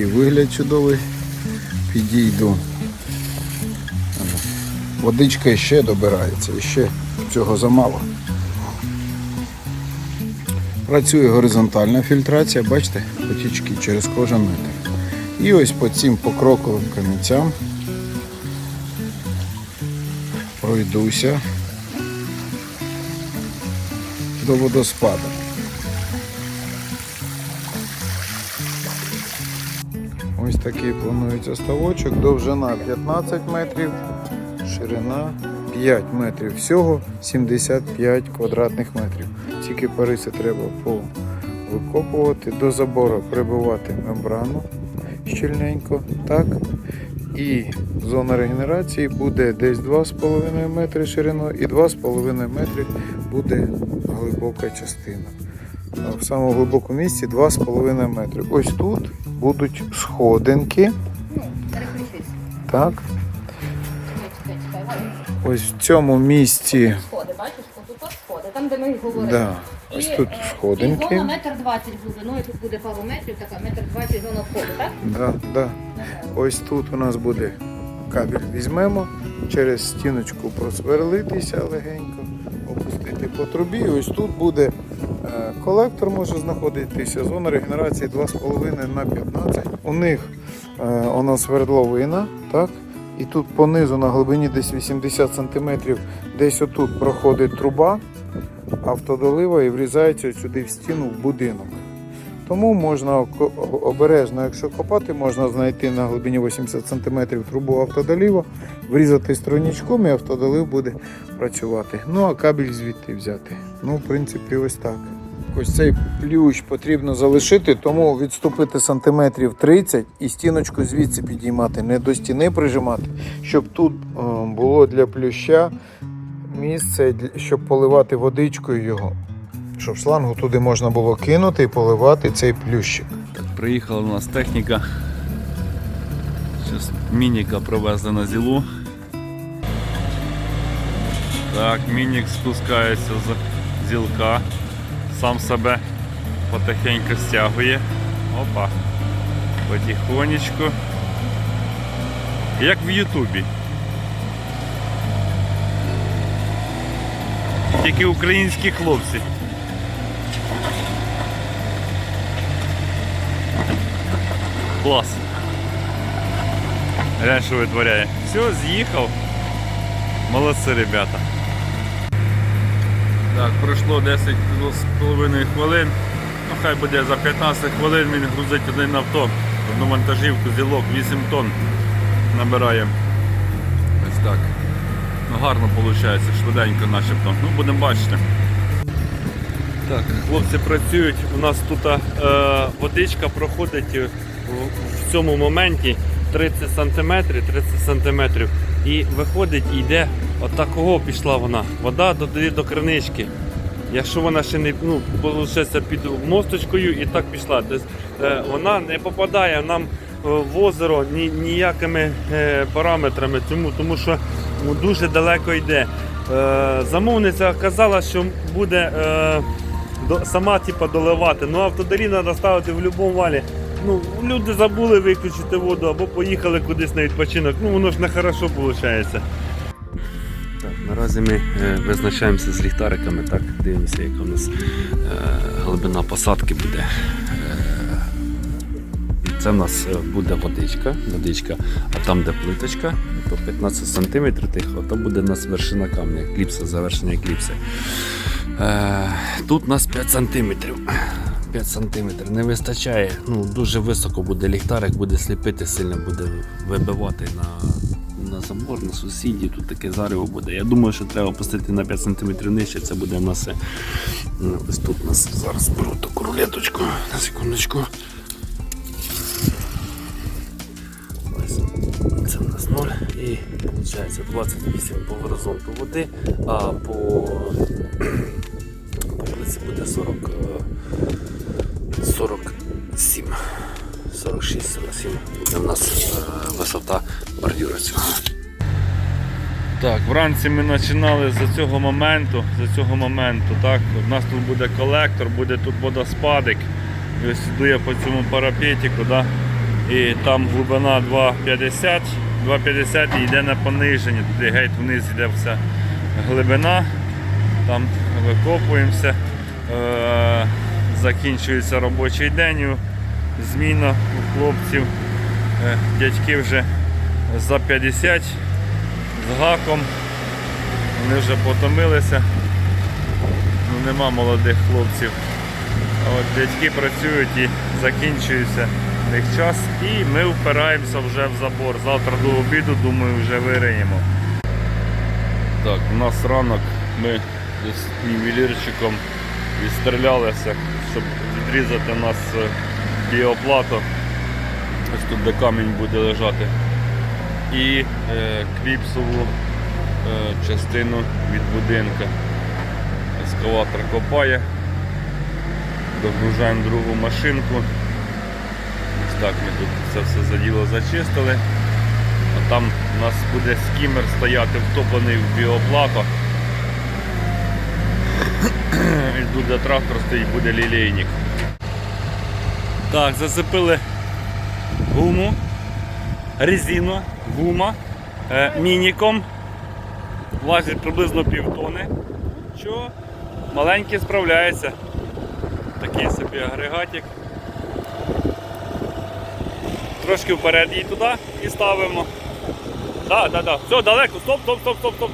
такий вигляд чудовий. Підійду. Водичка ще добирається, ще цього замало. Працює горизонтальна фільтрація, бачите, потічки через кожен метр. І ось по цим покроковим камінцям пройдуся до водоспаду. Такий планується ставочок, довжина 15 метрів, ширина 5 метрів. Всього 75 квадратних метрів. Тільки париси треба викопувати, до забору прибивати мембрану щільненько, так. І зона регенерації буде десь 2,5 метри шириною і 2,5 метри буде глибока частина. В самому глибокому місці 2,5 метри. Ось тут будуть сходинки. Переключись. Так. Ось в цьому місці. Сходи, бачиш, отут от сходи, там, де ми говорили. Да. Ось тут е, сходинки. І зона метр двадцять глибиною, тут буде пару метрів, така метр двадцять зона входу, так? Да, да. Ось тут у нас буде кабель. Візьмемо, через стіночку просверлитися легенько, опустити по трубі. Ось тут буде е, колектор, може знаходитися, зона регенерації 2,5 на 15. У них вона нас свердловина, так? І тут понизу на глибині десь 80 см, десь отут проходить труба автодолива і врізається сюди в стіну в будинок. Тому можна обережно, якщо копати, можна знайти на глибині 80 см трубу автодоліва, врізати стройничком і автодолив буде працювати. Ну а кабель звідти взяти. Ну, в принципі, ось так. Ось цей плющ потрібно залишити, тому відступити сантиметрів 30 і стіночку звідси підіймати, не до стіни прижимати, щоб тут е, було для плюща місце, щоб поливати водичкою його. Щоб шлангу туди можна було кинути і поливати цей плющик. Приїхала у нас техніка. Зараз мініка привезли на зілу. Так, мінік спускається з зілка, сам себе потихеньку стягує. Опа. Потихонечку. Як в Ютубі. Тільки українські хлопці. Клас. Глянь, що витворяє. Все, з'їхав. Молодці, ребята. Так, пройшло 10 з половиною хвилин. Ну, хай буде за 15 хвилин він грузить один авто. Одну вантажівку, зілок, 8 тонн набираємо. Ось так. Ну, гарно виходить, швиденько начебто. Ну, будемо бачити. Так, хлопці працюють. У нас тут е, водичка проходить е, в, цьому моменті 30 см, 30 см. І виходить і йде отакого пішла вона. Вода додає до кринички. Якщо вона ще не ну, виходить під мосточкою і так пішла. Тобто, е, вона не попадає нам е, в озеро ні, ніякими е, параметрами, тому, тому що ну, дуже далеко йде. Замовниця казала, що буде сама типа, доливати. Ну автодорі треба ставити в будь-якому валі. Ну, люди забули виключити воду або поїхали кудись на відпочинок. Ну воно ж не хорошо виходить. Так, наразі ми е, визначаємося з ліхтариками, так, дивимося, яка у нас е, глибина посадки буде. Е, це в нас е, буде водичка, водичка, а там, де плиточка, то 15 см тихо, то буде у нас вершина камня, кліпса, завершення кліпси. Е, тут у нас 5 см. 5 см не вистачає. Ну, дуже високо буде ліхтарик, буде сліпити, сильно буде вибивати на, на забор, на сусідів. Тут таке зарево буде. Я думаю, що треба опустити на 5 см нижче. Це буде в нас. е, ну, Ось тут у нас зараз беру таку рулеточку на секундочку. Це в нас 0 і виходить 28 по горизонту води, а по, по плиці буде 40, 46-47 буде в нас е, висота бордюра цього. Так, вранці ми починали з цього моменту, з цього моменту, так, у нас тут буде колектор, буде тут водоспадик. І ось іду я по цьому парапетику, да, І там глибина 2,50, 2,50 і йде на пониження, туди геть вниз йде вся глибина. Там викопуємося. Е, закінчується робочий день. Зміна у хлопців. Е, дядьки вже за 50 з гаком. Вони вже потомилися. Ну, нема молодих хлопців. А от дядьки працюють і закінчується в них час. І ми впираємося вже в забор. Завтра до обіду, думаю, вже вириємо. Так, у нас ранок ми з ювелірчиком відстрілялися, щоб відрізати нас біоплату. Ось тут де камінь буде лежати. І е, кліпсову е, частину від будинка. Ескаватор копає. Догружаємо другу машинку. Ось так ми тут це все за діло зачистили. А там у нас буде скімер стояти втоплений в біоплату. І буде трактор стоїть, буде лілейник. Так, зацепили гуму, резину, гума, е, мініком. Важить приблизно півтони. Що маленький справляється. Такий собі агрегатик. Трошки вперед її туди і ставимо. Так, так, так. Все, далеко, стоп, стоп, стоп, стоп, стоп.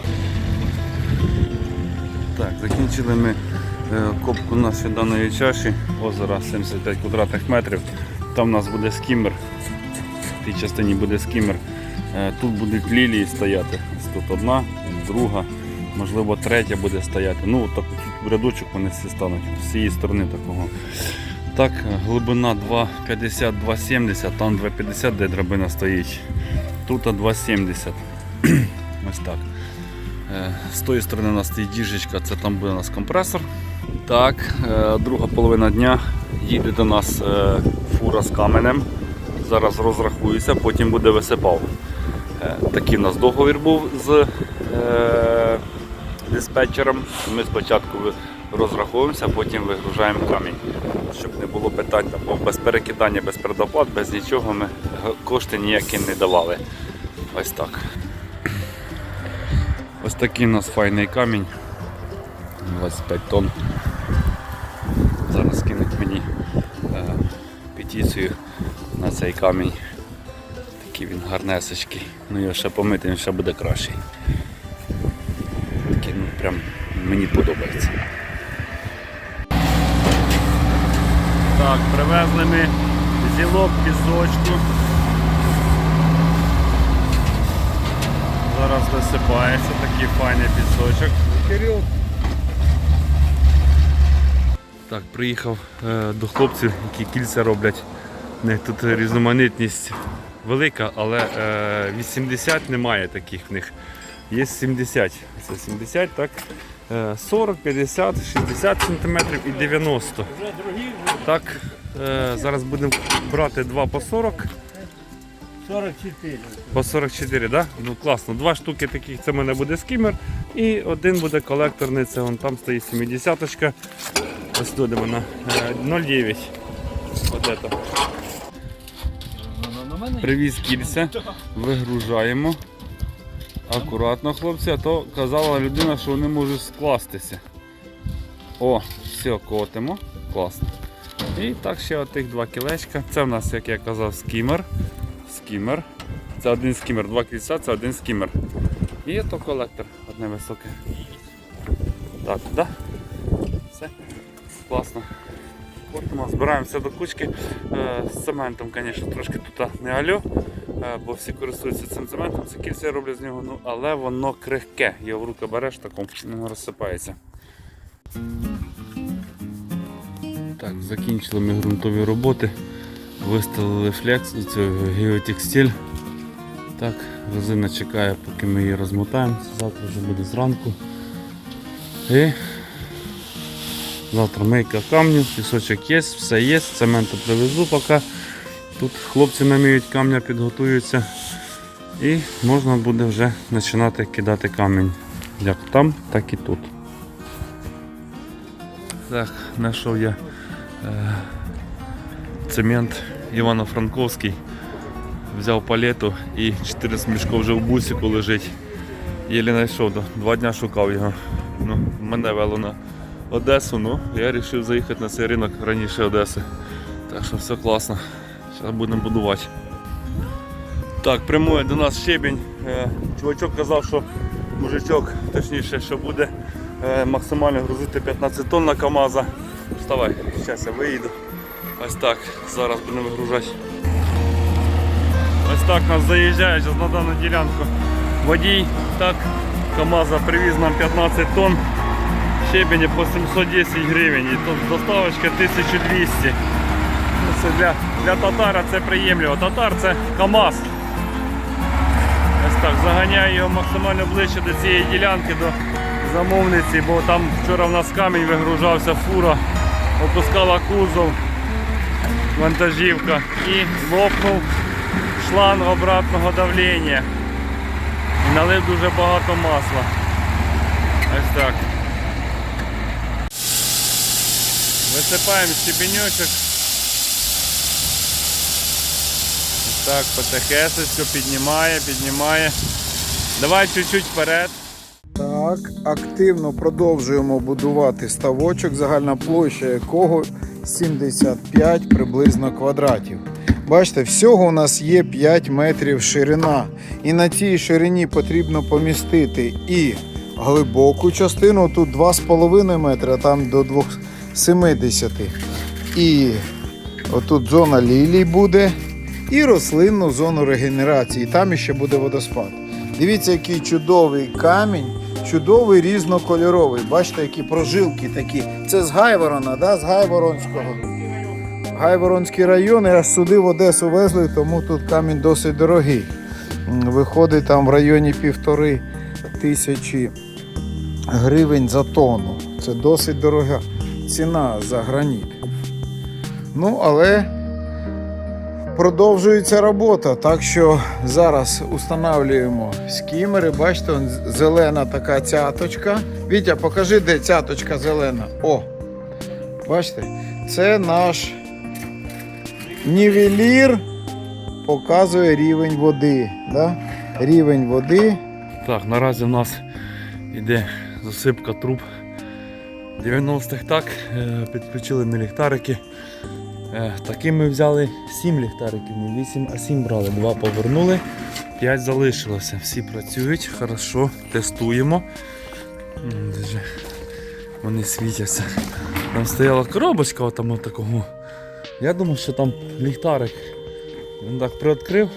Так, закінчили ми копку нашої даної чаші, озера 75 квадратних метрів. Там у нас буде скімер. В тій частині буде скімер. Е, Тут будуть лілії стояти. Тут одна, друга, можливо, третя буде стояти. Ну, так тут рядочок вони всі стануть з цієї сторони такого. Так, глибина 2,50-2,70, там 2,50, де драбина стоїть. Тут 2,70. Ось так. Е, З тої сторони у нас стоїть діжечка, це там буде у нас компресор. Так, е, друга половина дня їде до нас е, фура з каменем. Зараз розрахуюся, потім буде висипав. Такий у нас договір був з диспетчером. Ми спочатку розраховуємося, потім вигружаємо камінь. Щоб не було питань бо без перекидання, без предоплат, без нічого ми кошти ніякі не давали. Ось так. Ось такий у нас файний камінь. 25 тонн. Зараз кинуть мені е, петицію на цей камінь. Такий він гарнесечкий. Ну його ще помити, він ще буде кращий. Такий, ну прям мені подобається. Так, привезли ми зілок пісочку. Зараз висипається такий файний пісочок. Кирил, Так, приїхав е, до хлопців, які кільця роблять. У них тут різноманітність велика, але е, 80 немає таких в них. Є 70. Це 70, так? Е, 40, 50, 60 см і 90. Так, е, зараз будемо брати 2 по 40. 44. По 44, да? Ну класно. Два штуки таких, це в мене буде скімер. І один буде колекторний, це вон там стоїть 70 -очка. Ось туди вона. е, 0,9. От это. Привіз кільця, вигружаємо. Акуратно, хлопці, а то казала людина, що вони можуть скластися. О, все, котимо. Класно. І так ще отих два кілечка. Це в нас, як я казав, скімер. Скімер. Це один скімер, два кільця, це один скімер. І то колектор, одне високе. Так, да? Все. Класно. Котимо, збираємо все до кучки. Е, З цементом, звісно, трошки тут не альо, е, бо всі користуються цим цементом, це кільця роблять з нього, ну, але воно крихке. Його в руки береш, тако воно розсипається. Так, закінчили ми ґрунтові роботи. Виставили флекс, цю геотекстиль. Так, резина чекає, поки ми її розмотаємо. Завтра вже буде зранку. І завтра мийка камню, пісочок є, все є, цементу привезу поки. Тут хлопці наміють камня, підготуються. І можна буде вже починати кидати камінь. Як там, так і тут. Так, знайшов я е, цемент Івано-Франковський взяв палету і 4 мішків вже в бусику лежить. Єлі знайшов, два дня шукав його. Ну, мене вело на Одесу, ну я вирішив заїхати на цей ринок раніше Одеси. Так що все класно. Зараз будемо будувати. Так, прямує до нас щебінь. Е, Чувачок казав, що мужичок, точніше, що буде е, максимально грузити 15 тонн на КАМАЗа. Вставай, зараз я виїду. Ось так, зараз будемо вигружати. Ось так нас заїжджає зараз на дану ділянку. Водій так, КАМАЗа привіз нам 15 тонн. Щебені по 710 гривень. І тут доставочка 1200. Ну, Це для, для татара це приємливо. Татар це КАМАЗ. Ось так, заганяю його максимально ближче до цієї ділянки, до замовниці, бо там вчора в нас камінь вигружався, фура, опускала кузов, вантажівка і лопнув шланг обратного давлення. І налив дуже багато масла. Ось так. Висипаємо щебенючок. Ось так, потихесечко піднімає, піднімає. Давай чуть-чуть вперед. Так, активно продовжуємо будувати ставочок, загальна площа якого 75 приблизно квадратів. Бачите, всього у нас є 5 метрів ширина. І на цій ширині потрібно помістити і глибоку частину, тут 2,5 метри, а там до 2,70. І отут зона лілій буде, і рослинну зону регенерації. Там ще буде водоспад. Дивіться, який чудовий камінь, чудовий різнокольоровий. Бачите, які прожилки такі. Це з Гайворона, да? з Гайворонського. Гайворонський район, аж сюди в Одесу везли, тому тут камінь досить дорогий. Виходить там в районі півтори тисячі гривень за тонну. Це досить дорога ціна за граніт. Ну, але продовжується робота. Так що зараз устанавлюємо скімери. Бачите, он зелена така цяточка. Вітя, покажи, де цяточка зелена. О! Бачите? Це наш нівелір показує рівень води. Да? Рівень води. Так, наразі в нас йде засипка труб 90-х так. е, Підключили ми ліхтарики. Е, Таки ми взяли 7 ліхтариків, не 8, а 7 брали. Два повернули, 5 залишилося. Всі працюють, хорошо, тестуємо. Вони світяться. Там стояла коробочка отам от такого. Я думав, що там ліхтарик. Він так приоткрив.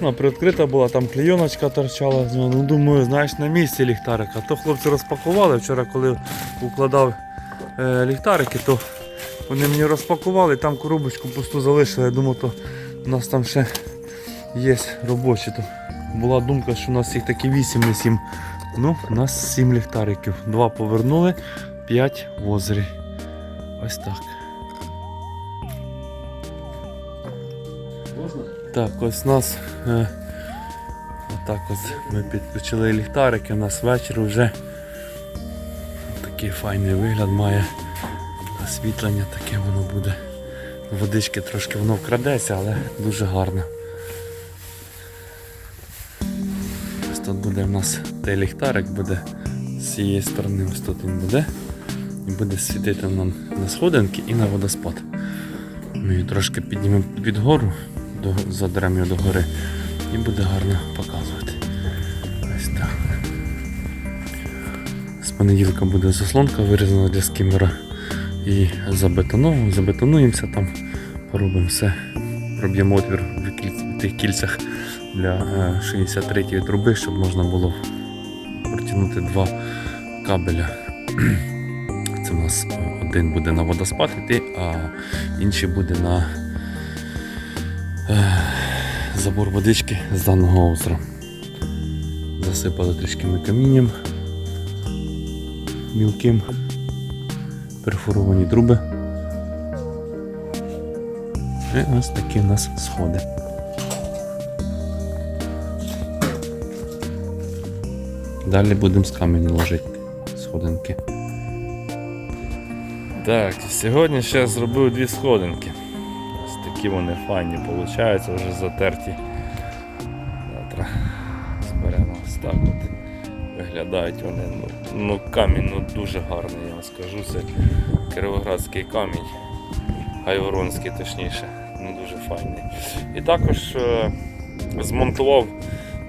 Ну, приоткрита була, там клейоночка торчала. Ну, думаю, знаєш, на місці ліхтарика. То хлопці розпакували. Вчора, коли укладав е, ліхтарики, то вони мені розпакували, там коробочку пусту залишили. Я думав, то у нас там ще є робочі. То була думка, що у нас їх таки 8 не 7. Ну, у нас 7 ліхтариків. Два повернули, 5 в озері. Ось так. Можна? Так, ось у нас е, отак ось ми підключили ліхтарики, у нас вечір вже такий файний вигляд має. Освітлення таке воно буде. Водички трошки воно вкрадеться, але дуже гарно. Ось тут буде в нас той ліхтарик буде з цієї сторони, ось тут він буде. І буде світити нам на сходинки і на водоспад. Ми її трошки піднімемо під гору, до, його до гори і буде гарно показувати. Ось так. З понеділка буде заслонка вирізана для скімера. І забетонуємо, забетонуємося там, поробимо все. Проб'ємо отвір в, тих кільцях для е, 63-ї труби, щоб можна було протягнути два кабеля. Це у нас один буде на водоспад йти, а інший буде на е, забор водички з даного озера. Засипали трішки ми камінням мілким, перфоровані труби. І ось такі у нас сходи. Далі будемо з каменю ложити сходинки. Так, сьогодні ще зробив дві сходинки. Ось такі. вони файні, виходить, вже затерті. Виглядають вони. Ну, ну камінь ну, дуже гарний, я вам скажу. Це кіровоградський камінь, гайворонський точніше, ну дуже файний. І також е, змонтував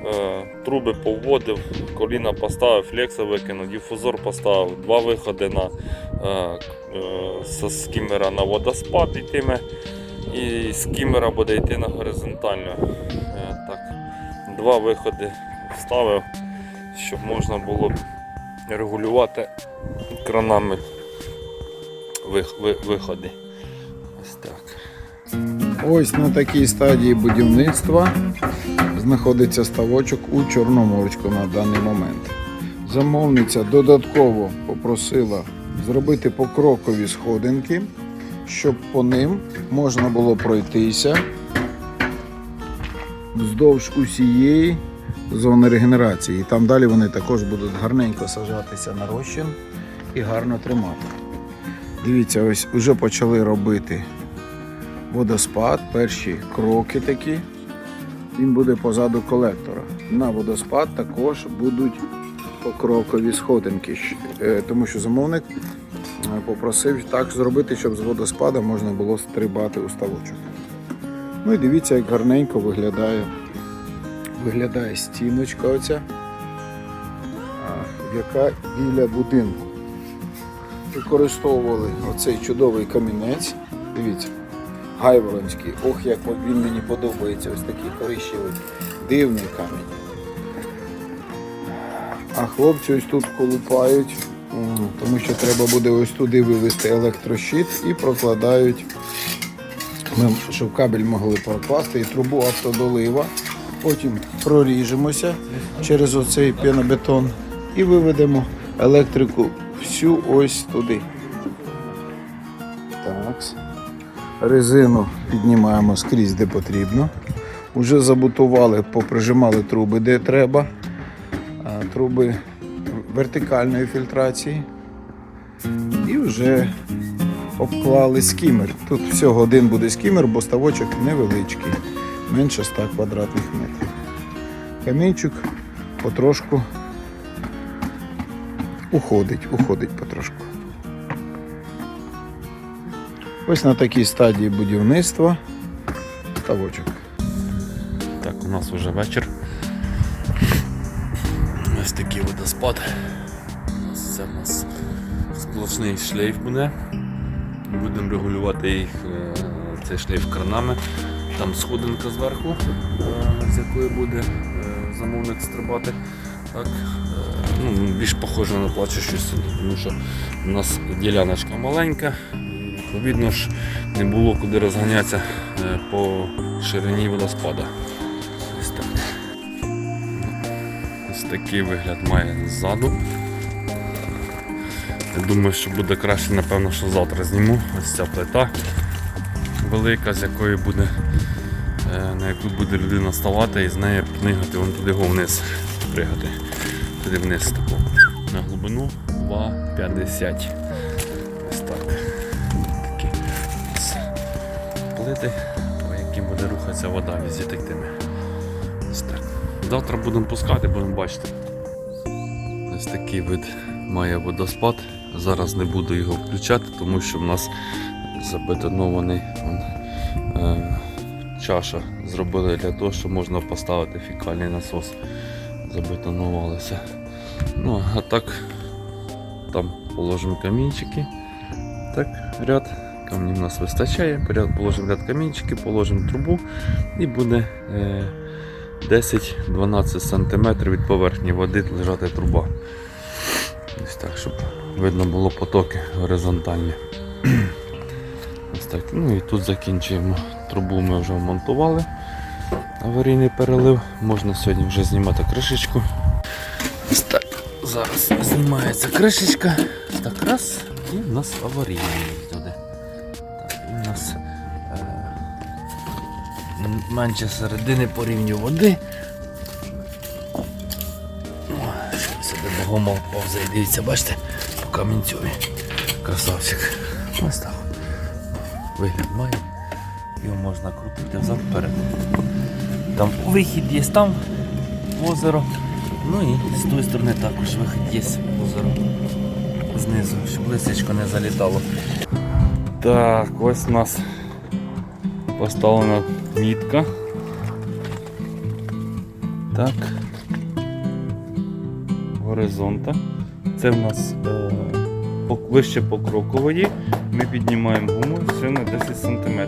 е, труби повводив, коліна поставив, флекса викинув, дифузор поставив, два виходи на е, е, скімера на водоспад йтиме, і скімера буде йти на горизонтально. Е, так, два виходи вставив, щоб можна було регулювати кранами виходи. Ось так. Ось на такій стадії будівництва знаходиться ставочок у Чорноморську на даний момент. Замовниця додатково попросила зробити покрокові сходинки, щоб по ним можна було пройтися вздовж усієї зони регенерації. І там далі вони також будуть гарненько сажатися на розчин і гарно тримати. Дивіться, ось вже почали робити водоспад, перші кроки такі. Він буде позаду колектора. На водоспад також будуть покрокові сходинки, е, тому що замовник е, попросив так зробити, щоб з водоспада можна було стрибати у ставочок. Ну і дивіться, як гарненько виглядає, виглядає стіночка оця, яка біля будинку. Використовували оцей чудовий камінець. Дивіться. Гайворонський. Ох, як він мені подобається. Ось такий коричневий. Дивний камінь. А хлопці ось тут колупають, тому що треба буде ось туди вивести електрощит і прокладають, щоб кабель могли прокласти і трубу автодолива. Потім проріжемося через оцей пенобетон і виведемо електрику всю ось туди. Так. Резину піднімаємо скрізь, де потрібно. Уже забутували, поприжимали труби, де треба. Труби вертикальної фільтрації. І вже обклали скімер. Тут всього один буде скімер, бо ставочок невеличкий, менше 100 квадратних метрів. Камінчик потрошку уходить, уходить потрошку. Ось на такій стадії будівництва ставочок. Так, у нас вже вечір. Ось такий водоспад. Це у нас сплошний шлейф буде. Будемо регулювати їх, е, цей шлейф кранами. Там сходинка зверху, е, з якої буде е, замовник стрибати. Так, е, ну, більш похоже на плачущу стіну, тому що у нас діляночка маленька. Відповідно ж не було куди розганятися по ширині водоспада. Ось так. Ось такий вигляд має ззаду. Я думаю, що буде краще, напевно, що завтра зніму. Ось ця плита велика, з якої буде, е, на яку буде людина ставати і з нею плигати вон туди го вниз. Пригати. Туди вниз таку. На глибину 2,50. Ось так. Такі плити, по яким буде рухатися вода везде тектиме. Ось так. Завтра будемо пускати, будемо бачити. Ось такий вид має водоспад. Зараз не буду його включати, тому що в нас забетонований он, е, чаша зробили для того, щоб можна поставити фікальний насос. Забетонувалися. Ну, а так там положимо камінчики. Так, ряд. Камнів у нас вистачає. Положимо ряд камінчики, положимо трубу і буде. Е, 10-12 см від поверхні води лежати труба. Ось так, щоб видно було потоки горизонтальні. Ось так. Ну і тут закінчуємо. Трубу ми вже вмонтували. Аварійний перелив. Можна сьогодні вже знімати кришечку. Ось так. Зараз знімається кришечка. Так раз. І в нас аварійний туди. Так, і в нас е, менше середини по рівню води. О, Сюди богомол повзає, дивіться, бачите, по камінцюві. Красавчик. Ось так. Вигляд має. Його можна крутити взад вперед. Там вихід є там в озеро. Ну і з тої сторони також вихід є в озеро. Знизу, щоб лисичко не залітало. Так, ось у нас поставлена мітка. Так. Горизонта. Це в нас е, вище покрокової. Ми піднімаємо гуму ще на 10 см.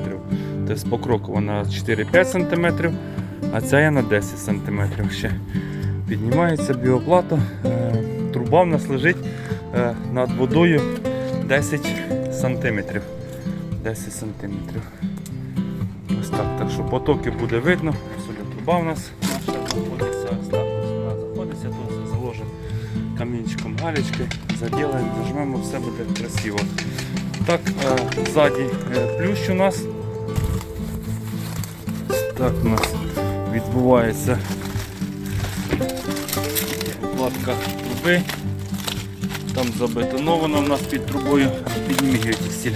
Тобто покрокова на 4-5 см, а ця є на 10 см ще. Піднімається біоплата. Е, труба в нас лежить е, над водою 10 см. 10 см. Ось так. Так що потоки буде видно. Сюди труба в нас наша знаходиться. Ось вона знаходиться, тут все заложимо камінчиком галечки, заділаємо, зажмемо, все буде красиво. Так, е, ззаді е, плющ у нас. Так у нас відбувається кладка труби. Там забетоновано в нас під трубою, їх стіль.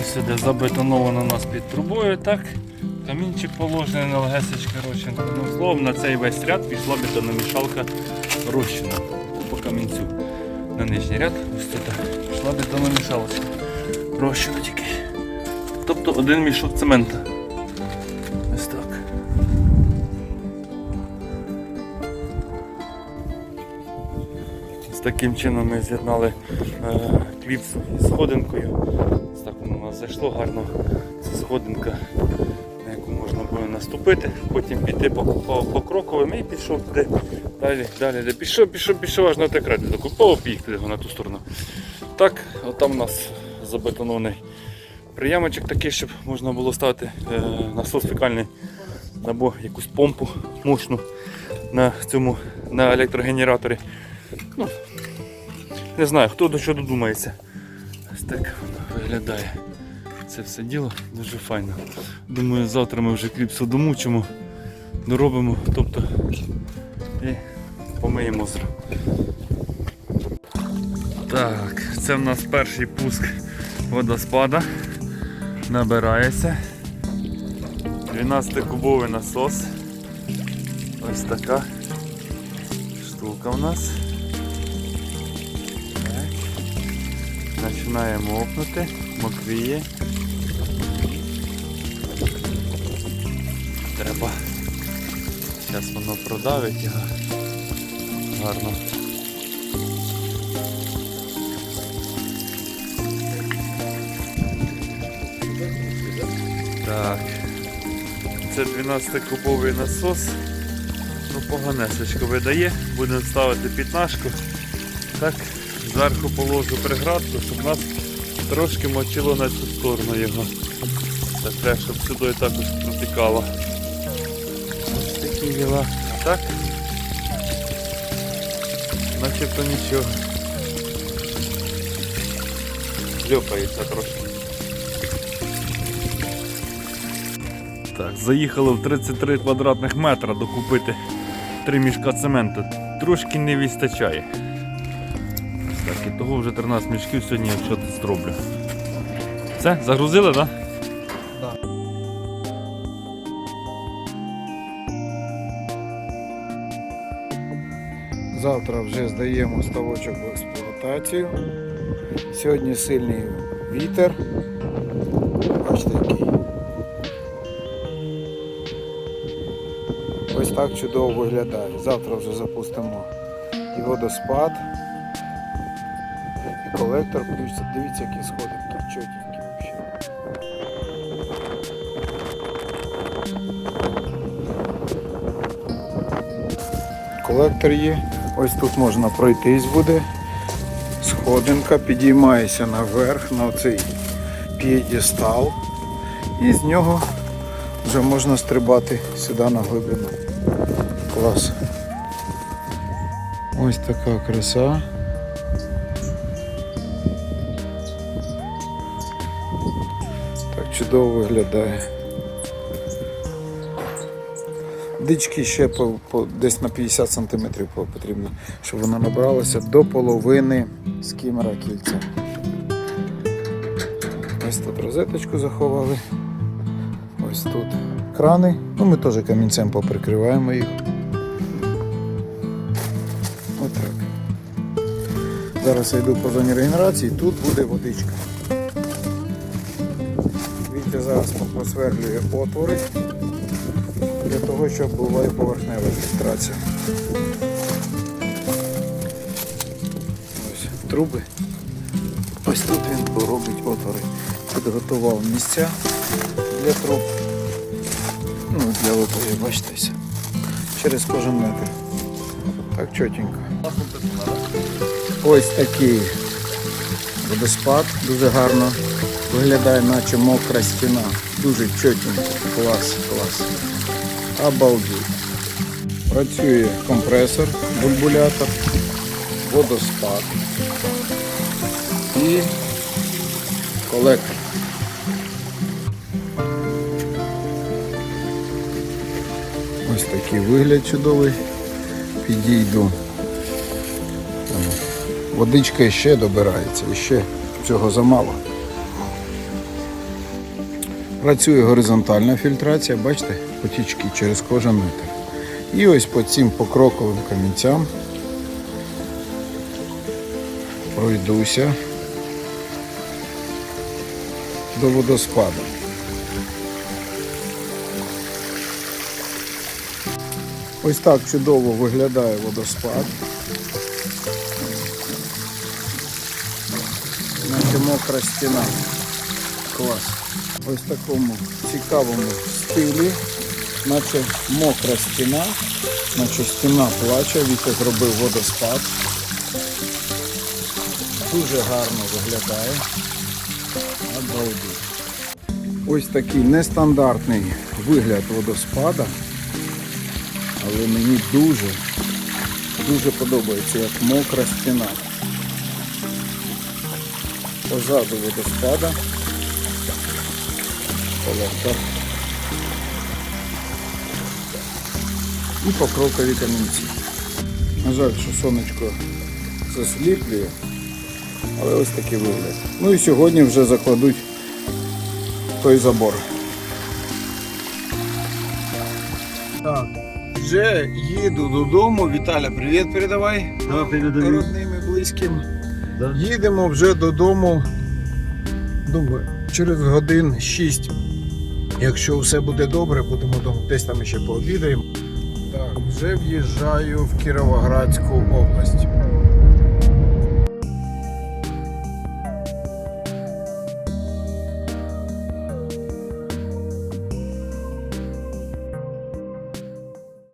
Ось сюди забетоновано у нас під трубою, так. Камінчик положений на легесечка розчин. Ну, словом, на цей весь ряд пішла бетономішалка розчина. На нижній ряд ось тут пішла бетономішалочка. Розчина тільки. Тобто один мішок цемента. Ось так. З таким чином ми з'єднали е, кліпсу із сходинкою. Ось так воно нас зайшло гарно. Це сходинка, на яку можна буде наступити, потім піти по кроковим і пішов туди. Далі, далі, де пішов, пішов, пішов аж на те край, таку поїхали на ту сторону. Так, отам у нас забетонований приямочок такий, щоб можна було ставити е, насос фекальний або якусь помпу мощну на цьому на електрогенераторі. Ну, не знаю, хто до чого додумається. Ось так виглядає. Це все діло дуже файно. Думаю, завтра ми вже кліпсу домучимо, доробимо, тобто і помиємо озеро. Так, це в нас перший пуск водоспада. Набирається. 12-кубовий насос. Ось така штука в нас. Так. Починаємо мокнути, мокріє. Треба. Зараз воно продавить його. Гарно. Так. Це 12-кубовий насос. Ну, поганесочку видає. Будемо ставити пітнашку. Так, зверху положу приградку, щоб нас трошки мочило на цю сторону його. Так, щоб сюди також протікало. Ось такі діла. Так? Начебто нічого. Льопається трошки. Так, заїхали в 33 квадратних метра докупити три мішка цементу. Трошки не вистачає. Так, і того вже 13 мішків сьогодні я щось зроблю. Все, загрузили, так? Да? Завтра вже здаємо ставочок в експлуатацію. Сьогодні сильний вітер. Бачите який. Ось так чудово виглядає. Завтра вже запустимо і водоспад, і колектор включиться. Дивіться, які сходинки, чотенькі взагалі. Колектор є. Ось тут можна пройтись буде. Сходинка підіймається наверх на цей п'єдестал. І з нього вже можна стрибати сюди на глибину. Клас. Ось така краса. Так чудово виглядає. Дички ще по, по, десь на 50 см потрібно, щоб вона набралася до половини скімера кільця. Ось тут розеточку заховали. Ось тут крани. Ну, ми теж камінцем поприкриваємо їх. Отак. Зараз я йду по зоні регенерації, тут буде водичка. Вітя зараз просверлює отвори того, щоб була і поверхнева фільтрація. Ось труби. Ось тут він робить отвори. Підготував місця для труб. Ну, для отворів, бачите, через кожен метр. Так чотенько. Ось такий водоспад, дуже гарно виглядає, наче мокра стіна. Дуже чотенько. Клас, клас. Обалдеть. Працює компресор, бульбулятор, водоспад і колектор. Ось такий вигляд чудовий. Підійду. Водичка ще добирається, ще цього замало. Працює горизонтальна фільтрація, бачите, потічки через кожен метр. І ось по цим покроковим камінцям пройдуся до водоспаду. Ось так чудово виглядає водоспад. Наче мокра стіна. Клас. Ось такому цікавому стилі, наче мокра стіна, наче стіна плаче, Віка зробив водоспад. Дуже гарно виглядає. Обалдеть. Ось такий нестандартний вигляд водоспада, але мені дуже, дуже подобається, як мокра стіна. Позаду водоспада колектор і покрокові камінці. На жаль, що сонечко засліплює, але ось такий вигляд. Ну і сьогодні вже закладуть той забор. Так, вже їду додому. Віталя, привіт передавай. Да, передаю. Родним і близьким. Да. Їдемо вже додому. Думаю, через годин 6. Якщо все буде добре, будемо там Десь там ще пообідаємо. Так, вже в'їжджаю в Кіровоградську область.